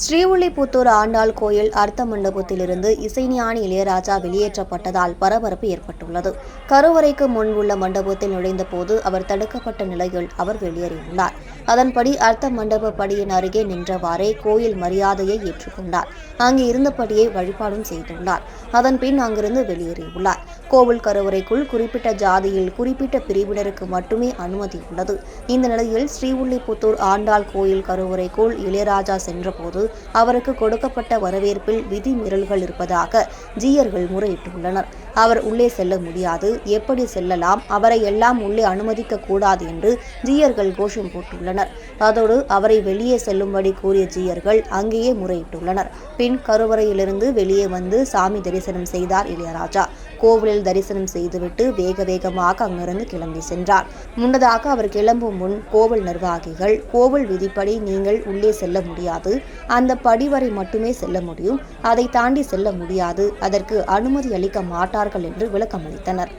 ஸ்ரீவில்லிபுத்தூர் ஆண்டாள் கோயில் அர்த்த மண்டபத்திலிருந்து இசைஞானி இளையராஜா வெளியேற்றப்பட்டதால் பரபரப்பு ஏற்பட்டுள்ளது. கருவறைக்கு முன் உள்ள மண்டபத்தில் நுழைந்தபோது அவர் தடுக்கப்பட்ட நிலையில் அவர் வெளியேறியுள்ளார். அதன்படி அர்த்த மண்டப படியின் அருகே நின்றவாறே கோயில் மரியாதையை ஏற்றுக்கொண்டார். அங்கு இருந்தபடியே வழிபாடும் செய்துள்ளார். அதன்பின் அங்கிருந்து வெளியேறியுள்ளார். கோவில் கருவறைக்குள் குறிப்பிட்ட ஜாதியில் குறிப்பிட்ட பிரிவினருக்கு மட்டுமே அனுமதி உள்ளது. இந்த நிலையில் ஸ்ரீவில்லிபுத்தூர் ஆண்டாள் கோயில் கருவறைக்குள் இளையராஜா சென்றபோது அவருக்கு கொடுக்கப்பட்ட வரவேற்பில் விதிமீறல்கள் இருப்பதாக ஜீயர்கள் முறையிட்டுள்ளனர். அவர் உள்ளே செல்ல முடியாது. எப்படி செல்லலாம்? அவரை எல்லாம் உள்ளே அனுமதிக்க கூடாது என்று ஜீயர்கள் கோஷம் போட்டுள்ளனர். அதோடு அவரை வெளியே செல்லும்படி கூறிய ஜீயர்கள் அங்கேயே முறையிட்டுள்ளனர். பின் கருவறையிலிருந்து வெளியே வந்து சாமி தரிசனம் செய்தார் இளையராஜா. கோவிலில் தரிசனம் செய்துவிட்டு வேக வேகமாக அங்கிருந்து கிளம்பி சென்றார். முன்னதாக அவர் கிளம்பும் முன் கோவில் நிர்வாகிகள் கோவில் விதிப்படி நீங்கள் உள்ளே செல்ல முடியாது. அந்த படி வரை மட்டுமே செல்ல முடியும். அதை தாண்டி செல்ல முடியாது. அதற்கு அனுமதி அளிக்க மாட்டார்கள் என்று விளக்கமளித்தனர்.